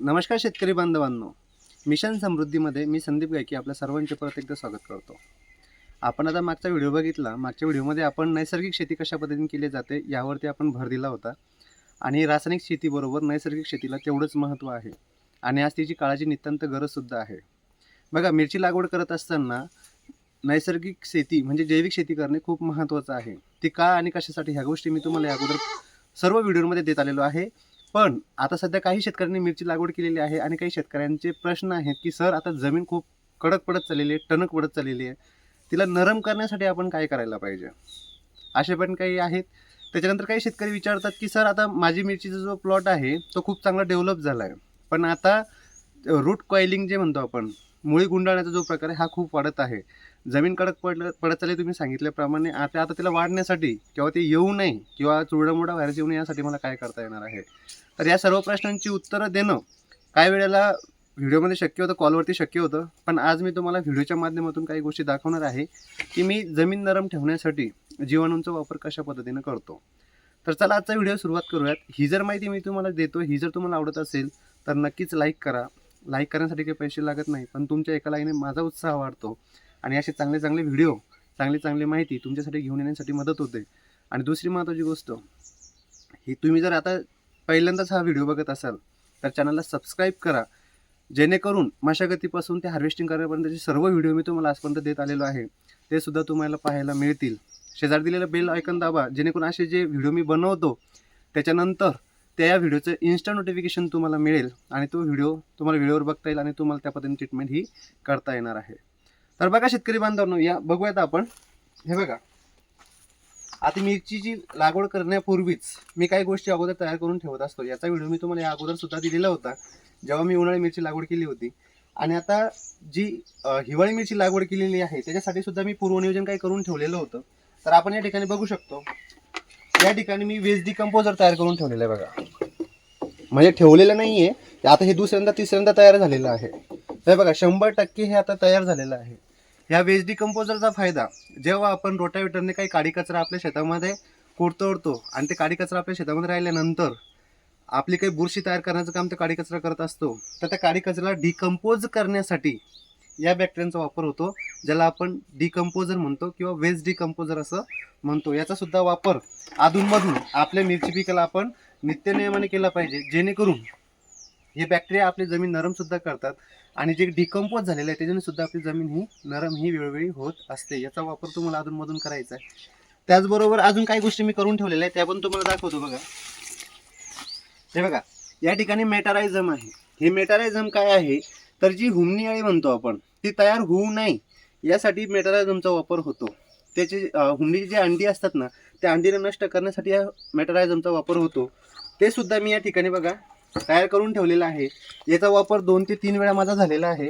नमस्कार शेतकरी बांधवांनो. मिशन समृद्धीमध्ये मी संदीप गायकी आपल्या सर्वांचे परत एकदा स्वागत करतो. आपण आता मागचा व्हिडिओ बघितला. मागच्या व्हिडिओमध्ये आपण नैसर्गिक शेती कशा पद्धतीने केली जाते यावरती आपण भर दिला होता. आणि रासायनिक शेतीबरोबर नैसर्गिक शेतीला तेवढंच महत्त्व आहे. आणि आज तिची काळाची नितांत गरजसुद्धा आहे. बघा मिरची लागवड करत असताना नैसर्गिक शेती म्हणजे जैविक शेती करणे खूप महत्त्वाचं आहे. ती का आणि कशासाठी ह्या गोष्टी मी तुम्हाला या अगोदर सर्व व्हिडिओमध्ये देत आलेलो आहे. पण आता सध्या काही शेतकऱ्यांनी मिरची लागवड केलेली आहे आणि काही शेतकऱ्यांचे प्रश्न आहेत की सर आता जमीन खूप कडक पडत चाललेली आहे टणक पडत चाललेली आहे. तिला नरम करण्यासाठी आपण काय करायला पाहिजे? असे पण काही आहेत. त्याच्यानंतर काही शेतकरी विचारतात की सर आता माझी मिरचीचा जो प्लॉट आहे तो खूप चांगला डेव्हलप झाला आहे पण आता रूट कॉइलिंग जे म्हणतो आपण मुळी गुंडाळण्याचा जो प्रकार आहे हा खूप वाढत आहे. जमीन कडक पड पडत चालली तुम्ही सांगितल्याप्रमाणे आता आता तिला वाढण्यासाठी किंवा ते येऊ नये किंवा चुरडामुडा व्हायरस येऊ नये यासाठी मला काय करता येणार आहे? तर या सर्व प्रश्नांची उत्तरं देणं काही वेळेला व्हिडिओमध्ये शक्य होतं कॉलवरती शक्य होतं. पण आज मी तुम्हाला व्हिडिओच्या माध्यमातून काही गोष्टी दाखवणार आहे की मी जमीन नरम ठेवण्यासाठी जीवाणूंचा वापर कशा पद्धतीनं करतो. तर चला आजचा व्हिडिओ सुरुवात करूयात. ही जर माहिती मी तुम्हाला देतो ही जर तुम्हाला आवडत असेल तर नक्कीच लाईक करा. लाईक करण्यासाठी काही पैसे लागत नाही पण तुमच्या एका लाईने माझा उत्साह वाढतो. आणि असे चांगले चांगले व्हिडिओ चांगली चांगली माहिती तुमच्यासाठी घेऊन येण्यासाठी मदत होते. आणि दुसरी महत्त्वाची गोष्ट ही तुम्ही जर आता पहिल्यांदाच हा व्हिडिओ बघत असाल तर चॅनलला सबस्क्राईब करा. जेणेकरून मशागतीपासून ते हार्वेस्टिंग करण्यापर्यंतचे सर्व व्हिडिओ मी तुम्हाला आजपर्यंत देत आलेलो आहे. ते सुद्धा तुम्हाला पाहायला मिळतील. शेजार दिलेलं बेल ऐकन दाबा जेणेकरून असे जे व्हिडिओ मी बनवतो त्याच्यानंतर त्या व्हिडिओचं इन्स्टा नोटिफिकेशन तुम्हाला मिळेल आणि तो व्हिडिओ तुम्हाला व्हिडिओवर बघता येईल आणि तुम्हाला त्या पद्धतीने ट्रीटमेंट ही करता येणार आहे. तर बघा शेतकरी बांधवांनो या बघूयात आपण. हे बघा. आता मिरचीची लागवड करण्यापूर्वीच मी काही गोष्टी अगोदर तयार करून ठेवत असतो. याचा व्हिडिओ मी तुम्हाला या अगोदर सुद्धा दिलेला होता जेव्हा मी उन्हाळी मिरची लागवड केली होती. आणि आता जी हिवाळी मिरची लागवड केलेली आहे त्याच्यासाठी सुद्धा मी पूर्वनियोजन काही करून ठेवलेलं होतं. तर आपण या ठिकाणी बघू शकतो. या ठिकाणी मी वेज डिकम्पोजर तयार करून ठेवलेलं आहे बघा. म्हणजे ठेवलेलं नाहीये आता हे दुसऱ्यांदा तिसऱ्यांदा तयार झालेलं आहे. हे बघा शंभर टक्के हे आता तयार झालेलं आहे. ह्या वेज डिकम्पोजरचा फायदा जेव्हा आपण रोटावेटरने काही काडी कचरा आपल्या शेतामध्ये कुरतोडतो आणि ते काडी कचरा आपल्या शेतामध्ये राहिल्यानंतर आपली काही बुरशी तयार करण्याचं काम ते काडी कचरा करत असतो तर त्या काडी कचऱ्याला डिकम्पोज करण्यासाठी या बॅक्टेरियांचा वापर होतो ज्याला आपण डिकम्पोजर म्हणतो किंवा वेज डिकम्पोजर असं म्हणतो. याचासुद्धा वापर अधूनमधून आपल्या मिरची पिकाला आपण नित्यनियमाने केला पाहिजे जेणेकरून हे बॅक्टेरिया आपली जमीन नरम सुद्धा करतात. आणि जे डिकम्पोज झालेलं आहे त्याच्याने सुद्धा आपली जमीन ही नरम ही वेळोवेळी होत असते. याचा वापर तुम्हाला अधूनमधून करायचा आहे. त्याचबरोबर अजून काही गोष्टी मी करून ठेवलेल्या आहेत त्या पण तुम्हाला दाखवतो बघा. हे बघा या ठिकाणी मेटारायझम आहे. हे मेटारायझम काय आहे? तर जी हुमणी अळी म्हणतो आपण ती तयार होऊ नये. यासाठी मेटारायझमचा वापर होतो. त्याचे हुंडीची जी अंडी असतात ना त्या अंडीला नष्ट करण्यासाठी या मेटारायझमचा वापर होतो. ते सुद्धा मी या ठिकाणी बघा तयार करून ठेवलेला आहे. याचा वापर दोन ते तीन वेळा माझा झालेला आहे.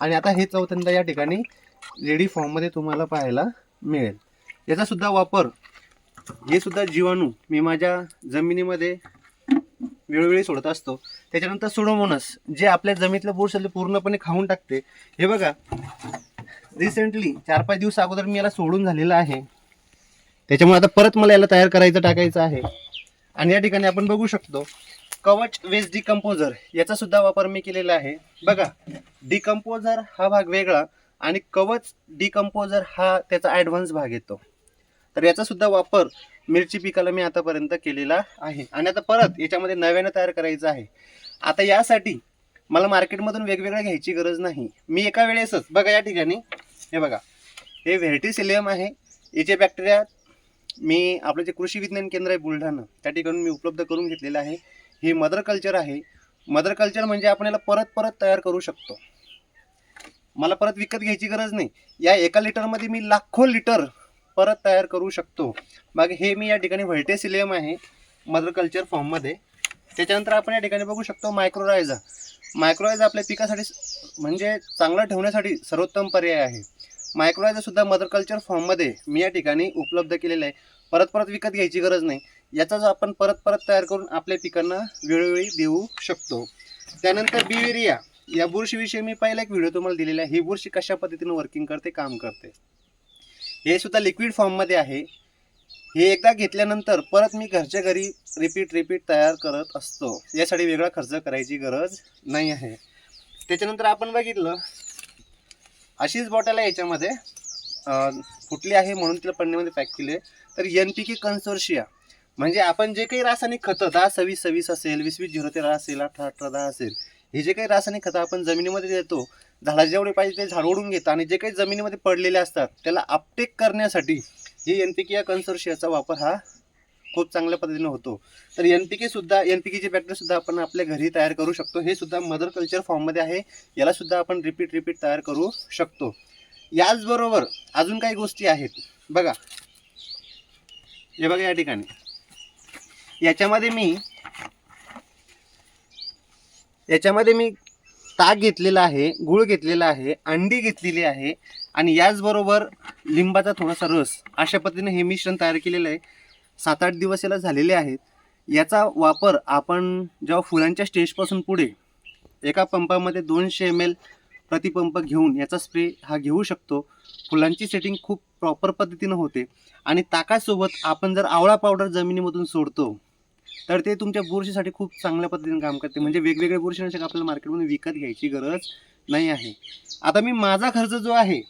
आणि आता हे चौथ्यांदा या ठिकाणी रेडी फॉर्ममध्ये तुम्हाला पाहायला मिळेल. याचासुद्धा वापर हे सुद्धा जीवाणू मी माझ्या जमिनीमध्ये वेळोवेळी सोडत असतो. त्याच्यानंतर सोडोमोनस जे आपल्या जमिनीतलं बुरशीला पूर्णपणे खाऊन टाकते. हे बघा रिसेंटली चार पाच दिवस अगोदर मी याला सोडून झालेलं आहे. त्याच्यामुळे आता परत मला याला तयार करायचं टाकायचं आहे. आणि या ठिकाणी आपण बघू शकतो कवच वेस्ट डिकम्पोजर याचा सुद्धा वापर मी केलेला आहे. बघा डिकम्पोजर हा भाग वेगळा आणि कवच डिकम्पोजर हा त्याचा ॲडव्हान्स भाग येतो. तर याचा सुद्धा वापर मिरची पिकाला मी आतापर्यंत केलेला आहे. आणि आता परत याच्यामध्ये नव्यानं तयार करायचं आहे. आता यासाठी मला मार्केटमधून वेगवेगळ्या घ्यायची गरज नाही. मी एका वेळेसच बघा या ठिकाणी हे बघा. हे व्हेर्टिसिलियम आहे. याचे बॅक्टेरिया मी आपलं जे कृषी विज्ञान केंद्र आहे बुलढाणा त्या ठिकाणी मी उपलब्ध करून घेतलेलं आहे. हे मदर कल्चर आहे. मदर कल्चर म्हणजे आपण याला परत परत तयार करू शकतो. मला परत विकत घ्यायची गरज नाही. या एका लिटरमध्ये मी लाखो लिटर परत तयार करू शकतो. मग हे मी या ठिकाणी व्हर्टेसिलियम आहे मदर कल्चर फॉर्ममध्ये त्याच्यानंतर आपण या ठिकाणी बघू शकतो मायक्रोरायझा मायक्रोरायझा आपल्या पिकासाठी म्हणजे चांगलं ठेवण्यासाठी सर्वोत्तम पर्याय आहे. मायक्रोरायझासुद्धा मदर कल्चर फॉर्ममध्ये मी या ठिकाणी उपलब्ध केलेलं आहे. परत परत विकत घ्यायची गरज नाही. याचा जो आपण परत परत तयार करून आपल्या पिकांना वेळोवेळी देऊ शकतो. त्यानंतर बिवेरिया. या बुरशीविषयी मी पहिला एक व्हिडिओ तुम्हाला दिलेला आहे. ही बुरशी कशा पद्धतीने वर्किंग करते काम करते? हे सुद्धा लिक्विड फॉर्ममध्ये आहे. हे एकदा घेतल्यानंतर परत मी घरच्या घरी रिपीट रिपीट तयार करत असतो. यासाठी वेगळा खर्च करायची गरज नाही आहे. त्याच्यानंतर आपण बघितलं अशीच बॉटल आहे याच्यामध्ये. फुटली आहे म्हणून तिला पन्नीमध्ये पॅक केले तर एन पी के कन्सोर्शिया म्हणजे आपण जे काही रासायनिक खतं दहा सव्वीस सव्वीस असेल वीस वीस झिरो तेरा असेल अठरा अठरा दहा असेल हे जे काही रासायनिक खतं आपण जमिनीमध्ये देतो झाडा जेवढे पाहिजे ते झाड ओढून घेतं आणि जे काही जमिनीमध्ये पडलेले असतात त्याला अपटेक करण्यासाठी ही एन पी के या कन्सोर्शियाचा वापर हा खूप चांगल्या पद्धतीने होतो. तर एन पी के सुद्धा एन पी केची बॅक्टेरिया सुद्धा आपण आपल्या घरी तयार करू शकतो. हे सुद्धा मदर कल्चर फॉर्ममध्ये आहे. याला सुद्धा आपण रिपीट रिपीट तयार करू शकतो. याचबरोबर अजून काही गोष्टी आहेत. बघा. हे बघा या ठिकाणी. याच्यामध्ये मी याच्यामध्ये मी ताक घेतलेला आहे गुळ घेतलेला आहे अंडी घेतलेली आहे आणि याचबरोबर लिंबाचा थोडासा रस. अशा पद्धतीने हे मिश्रण तयार केलेलं आहे. सात आठ दिवस याला झालेले आहेत. याचा वापर आपण जेव्हा फुलांच्या स्टेजपासून पुढे एका पंपामध्ये दोनशे एम एल प्रतिपंप घेऊन याचा स्प्रे हा घेऊ शकतो फुलांची सेटिंग खूप प्रॉपर पद्धतीनं होते. आणि ताकासोबत आपण जर आवळा पावडर जमिनीमधून सोडतो तर ते तुमच्या बुरशीसाठी खूप चांगल्या पद्धतीने काम करते. म्हणजे वेगवेगळे बुरशीनाशक आपल्याला मार्केटमध्ये विकत घ्यायची गरज नाही आहे. आता मी माझा खर्च जो आहे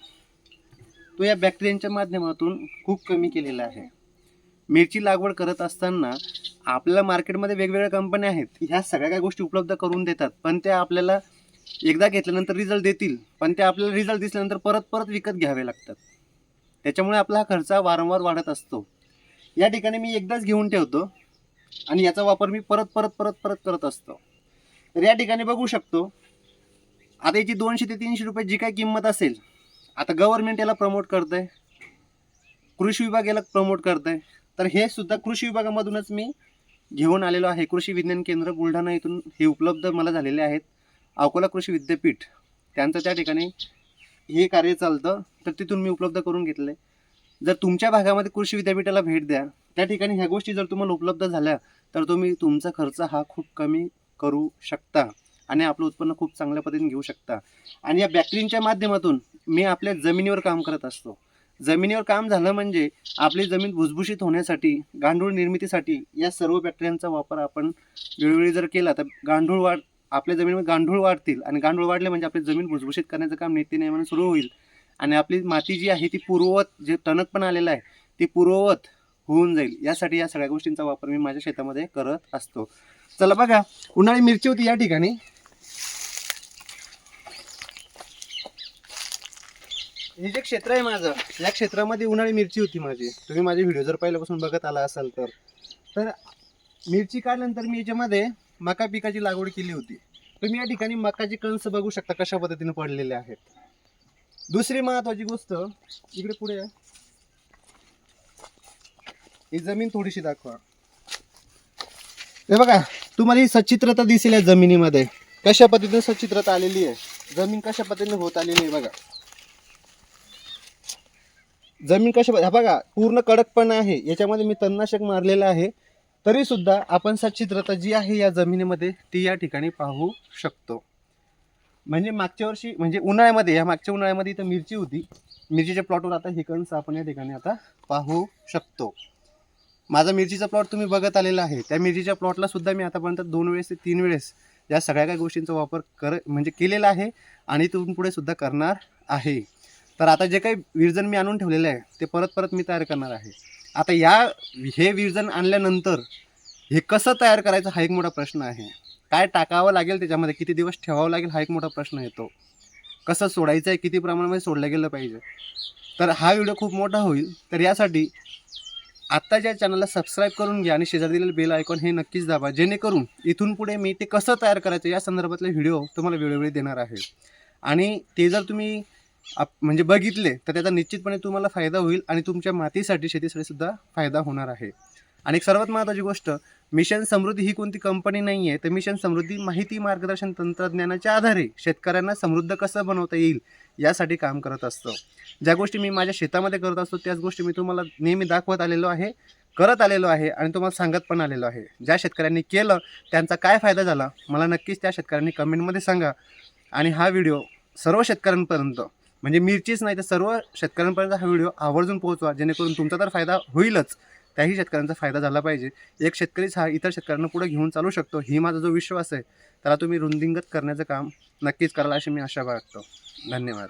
तो या बॅक्टेरियांच्या माध्यमातून खूप कमी केलेला आहे. मिरची लागवड करत असताना आपल्याला मार्केटमध्ये वेगवेगळ्या कंपन्या आहेत ह्या सगळ्या काही गोष्टी उपलब्ध करून देतात. पण त्या आपल्याला एकदा घेतल्यानंतर रिझल्ट देतील पण ते आपल्याला रिझल्ट दिसल्यानंतर परत परत विकत घ्यावे लागतात. त्याच्यामुळे आपला हा खर्च वारंवार वाढत असतो. या ठिकाणी मी एकदाच घेऊन ठेवतो. आणि याचा वापर मी परत परत परत परत करत असतो. तर या ठिकाणी बघू शकतो आता याची दोनशे ते तीनशे रुपये जी काही किंमत असेल आता गव्हर्नमेंट याला प्रमोट करतंय कृषी विभाग याला प्रमोट करतंय तर हे सुद्धा कृषी विभागामधूनच मी घेऊन आलेलो आहे. कृषी विज्ञान केंद्र बुलढाणा इथून हे उपलब्ध मला झालेले आहेत. अकोला कृषी विद्यापीठ त्यांचं त्या ठिकाणी हे कार्य चालतं तर तिथून मी उपलब्ध करून घेतलं आहे जर तुमच्या भागामध्ये कृषी विद्यापीठाला भेट द्या त्या ठिकाणी ह्या गोष्टी जर तुम्हाला उपलब्ध झाल्या तर तुम्ही तुमचा खर्च हा खूप कमी करू शकता आणि आपलं उत्पन्न खूप चांगल्या पद्धतीने घेऊ शकता. आणि या बॅक्टेरियांच्या माध्यमातून मी आपल्या जमिनीवर काम करत असतो. जमिनीवर काम झालं म्हणजे आपली जमीन भुसभुशीत होण्यासाठी गांडूळ निर्मितीसाठी या सर्व बॅक्टेरियांचा वापर आपण वेळोवेळी जर केला तर गांडूळ वाढ आपल्या जमिनीमध्ये गांडूळ वाढतील आणि गांडूळ वाढले म्हणजे आपली जमीन भुसभुशीत करण्याचं काम नित्यनेमाने सुरू होईल. आणि आपली माती जी आहे ती पूर्ववत जे टणक पण आलेलं आहे ती पूर्ववत होऊन जाईल. यासाठी या सगळ्या गोष्टींचा वापर मी माझ्या शेतामध्ये करत असतो. चला बघा उन्हाळी मिरची होती या ठिकाणी. हे जे क्षेत्र आहे माझं या क्षेत्रामध्ये उन्हाळी मिरची होती माझी. तुम्ही माझे व्हिडिओ जर पहिल्यापासून बघत आला असाल तर. तर मिरची काढल्यानंतर मी याच्यामध्ये मका पिकाची लागवड केली होती. तुम्ही या ठिकाणी मकाची कणस बघू शकता कशा पद्धतीने पडलेले आहेत. दुसरी महत्वाची गोष्ट इकडे पुढे या ही जमीन थोडीशी दाखवा. हे बघा तुम्हाला ही सचित्रता दिसेल या जमिनीमध्ये. कशा पद्धतीने सचित्रता आलेली आहे? जमीन कशा पद्धतीने होत आलेली आहे बघा. जमीन कशा पद्ध- हा बघा पूर्ण कडकपणा आहे. याच्यामध्ये मी तणनाशक मारलेलं आहे. तरी सुद्धा आपण सचित्रता जी आहे या जमिनीमध्ये ती या ठिकाणी पाहू शकतो. म्हणजे मागच्या वर्षी म्हणजे उन्हाळ्यामध्ये या मागच्या उन्हाळ्यामध्ये इथं मिरची होती. मिरचीच्या प्लॉटवर आता हे कणस आपण या ठिकाणी आता पाहू शकतो. माझा मिरचीचा प्लॉट तुम्ही बघत आलेला आहे. त्या मिरचीच्या प्लॉटला सुद्धा मी आतापर्यंत दोन वेळेस ते तीन वेळेस या सगळ्या काही गोष्टींचा वापर कर म्हणजे केलेला आहे आणि इथून पुढे सुद्धा करणार आहे. तर आता जे काही विरजन मी आणून ठेवलेलं आहे ते परत परत मी तयार करणार आहे. आता या हे विरजन आणल्यानंतर हे कसं तयार करायचं हा एक मोठा प्रश्न आहे. काय टाकावं लागेल त्याच्यामध्ये? किती दिवस ठेवावं लागेल? हा एक मोठा प्रश्न येतो कसं सोडायचं आहे किती प्रमाणामध्ये सोडलं गेलं पाहिजे? तर हा व्हिडिओ खूप मोठा होईल. तर यासाठी आत्ताच्या चॅनलला सबस्क्राईब करून घ्या आणि शेजारी दिलेलं बेल आयकॉन हे नक्कीच दाबा. जेणेकरून इथून पुढे मी ते कसं तयार करायचं या संदर्भातले व्हिडिओ तुम्हाला वेळोवेळी देणार आहे. आणि ते जर तुम्ही आप म्हणजे बघितले तर त्याचा निश्चितपणे तुम्हाला फायदा होईल आणि तुमच्या मातीसाठी शेतीसाठी सुद्धा फायदा होणार आहे. आणि सर्वात महत्त्वाची गोष्ट मिशन समृद्धी ही कोणती कंपनी नाही आहे तर मिशन समृद्धी माहिती मार्गदर्शन तंत्रज्ञानाच्या आधारे शेतकऱ्यांना समृद्ध कसं बनवता येईल यासाठी काम करत असतं. ज्या गोष्टी मी माझ्या शेतामध्ये करत असतो त्याच गोष्टी मी तुम्हाला नेहमी दाखवत आलेलो आहे करत आलेलो आहे आणि तुम्हाला सांगत पण आलेलो आहे. ज्या शेतकऱ्यांनी केलं त्यांचा काय फायदा झाला मला नक्कीच त्या शेतकऱ्यांनी कमेंटमध्ये सांगा. आणि हा व्हिडिओ सर्व शेतकऱ्यांपर्यंत म्हणजे मिरचीच नाही तर सर्व शेतकऱ्यांपर्यंत हा व्हिडिओ आवर्जून पोहोचवा जेणेकरून तुमचा तर फायदा होईलच. त्याही शेतकऱ्यांचा फायदा झाला पाहिजे. एक शेतकरीच हा इतर शेतकऱ्यांना पुढे घेऊन चालू शकतो ही माझा जो विश्वास आहे त्याला तुम्ही रुंदिंगत करण्याचं काम नक्कीच कराल अशी मी आशा बाळगतो. धन्यवाद.